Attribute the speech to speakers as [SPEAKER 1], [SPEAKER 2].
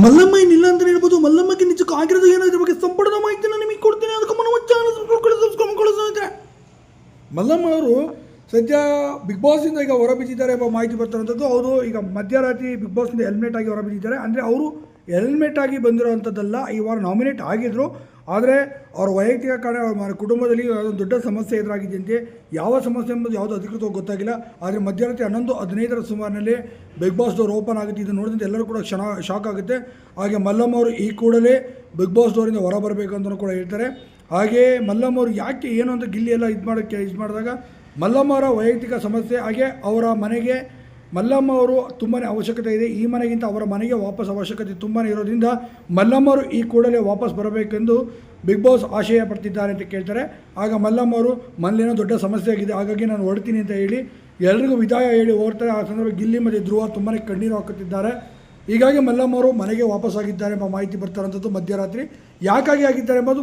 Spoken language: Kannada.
[SPEAKER 1] ಮಲ್ಲಮ್ಮ ಏನಿಲ್ಲ ಅಂತ ಹೇಳ್ಬೋದು. ಮಲ್ಲಮ್ಮಗೆ ನಿಜಕ್ಕೂ ಆಗಿರೋದು ಏನೋ ಇದ್ರ ಬಗ್ಗೆ ಸಂಪೂರ್ಣ ಮಾಹಿತಿ ನಾನು ನಿಮಗೆ ಕೊಡ್ತೀನಿ. ಅದಕ್ಕೆ ಮನ ಸ್ನೇಹಿತರೆ. ಮಲ್ಲಮ್ಮ ಅವರು ಸದ್ಯ ಬಿಗ್ ಬಾಸಿಂದ ಈಗ ಹೊರಬಿದ್ದಿದ್ದಾರೆ ಎಂಬ ಮಾಹಿತಿ ಬರ್ತಾರಂಥದ್ದು ಅವರು ಈಗ ಮಧ್ಯರಾತ್ರಿ ಬಿಗ್ ಬಾಸ್ನಿಂದ ಎಲಿಮಿನೇಟ್ ಆಗಿ ಹೊರಬಿದ್ದಿದ್ದಾರೆ ಅಂದರೆ ಅವರು ಎಲಿಮಿನೇಟ್ ಆಗಿ ಬಂದಿರೋವಂಥದ್ದಲ್ಲ, ಈ ವಾರ ನಾಮಿನೇಟ್ ಆಗಿದ್ರು. ಆದರೆ ಅವ್ರ ವೈಯಕ್ತಿಕ ಕಾರಣ ಅವ್ರ ಕುಟುಂಬದಲ್ಲಿ ಒಂದು ದೊಡ್ಡ ಸಮಸ್ಯೆ ಎದುರಾಗಿದೆಯಂತೆ ಯಾವ ಸಮಸ್ಯೆ ಎಂಬುದು ಯಾವುದು ಅಧಿಕೃತವಾಗಿ ಗೊತ್ತಾಗಿಲ್ಲ. ಆದರೆ ಮಧ್ಯರಾತ್ರಿ ಹನ್ನೊಂದು, ಹದಿನೈದರ ಸುಮಾರಿನಲ್ಲಿ ಬಿಗ್ ಬಾಸ್ ಡೋರ್ ಓಪನ್ ಆಗುತ್ತೆ. ಇದು ನೋಡಿದಂತೆ ಎಲ್ಲರೂ ಕೂಡ ಕ್ಷಣ ಶಾಕ್ ಆಗುತ್ತೆ. ಹಾಗೆ ಮಲ್ಲಮ್ಮ ಅವರು ಈ ಕೂಡಲೇ ಬಿಗ್ ಬಾಸ್ ಡೋರಿಂದ ಹೊರ ಬರಬೇಕು ಅಂತಲೂ ಕೂಡ ಹೇಳ್ತಾರೆ. ಹಾಗೆ ಮಲ್ಲಮ್ಮ ಅವರು ಯಾಕೆ ಏನು ಅಂತ ಗಿಲ್ಲಿ ಎಲ್ಲ ಇದು ಮಾಡೋಕ್ಕೆ, ಇದು ಮಾಡಿದಾಗ ಮಲ್ಲಮ್ಮ ಅವರ ವೈಯಕ್ತಿಕ ಸಮಸ್ಯೆ, ಹಾಗೆ ಅವರ ಮನೆಗೆ ಮಲ್ಲಮ್ಮ ಅವರು ತುಂಬಾ ಅವಶ್ಯಕತೆ ಇದೆ. ಈ ಮನೆಗಿಂತ ಅವರ ಮನೆಗೆ ವಾಪಸ್ ಅವಶ್ಯಕತೆ ತುಂಬಾ ಇರೋದ್ರಿಂದ ಮಲ್ಲಮ್ಮರು ಈ ಕೂಡಲೇ ವಾಪಸ್ ಬರಬೇಕೆಂದು ಬಿಗ್ ಬಾಸ್ ಆಶಯ ಪಡ್ತಿದ್ದಾರೆ ಅಂತ ಕೇಳ್ತಾರೆ. ಆಗ ಮಲ್ಲಮ್ಮ ಅವರು ಮಲ್ಲೇನೋ ದೊಡ್ಡ ಸಮಸ್ಯೆ ಆಗಿದೆ. ಹಾಗಾಗಿ ನಾನು ಹೊಡ್ತೀನಿ ಅಂತ ಹೇಳಿ ಎಲ್ರಿಗೂ ವಿದಾಯ ಹೇಳಿ ಹೋಗ್ತಾರೆ. ಆ ಸಂದರ್ಭ ಗಿಲ್ಲಿ ಮತ್ತು ಧ್ರುವ ತುಂಬಾ ಕಣ್ಣೀರು ಹಾಕುತ್ತಿದ್ದಾರೆ. ಹೀಗಾಗಿ ಮಲ್ಲಮ್ಮ ಅವರು ಮನೆಗೆ ವಾಪಸ್ ಆಗಿದ್ದಾರೆ ಎಂಬ ಮಾಹಿತಿ ಬರ್ತಾರಂಥದ್ದು ಮಧ್ಯರಾತ್ರಿ. ಯಾಕಾಗಿ ಆಗಿದ್ದಾರೆ ಎಂಬುದು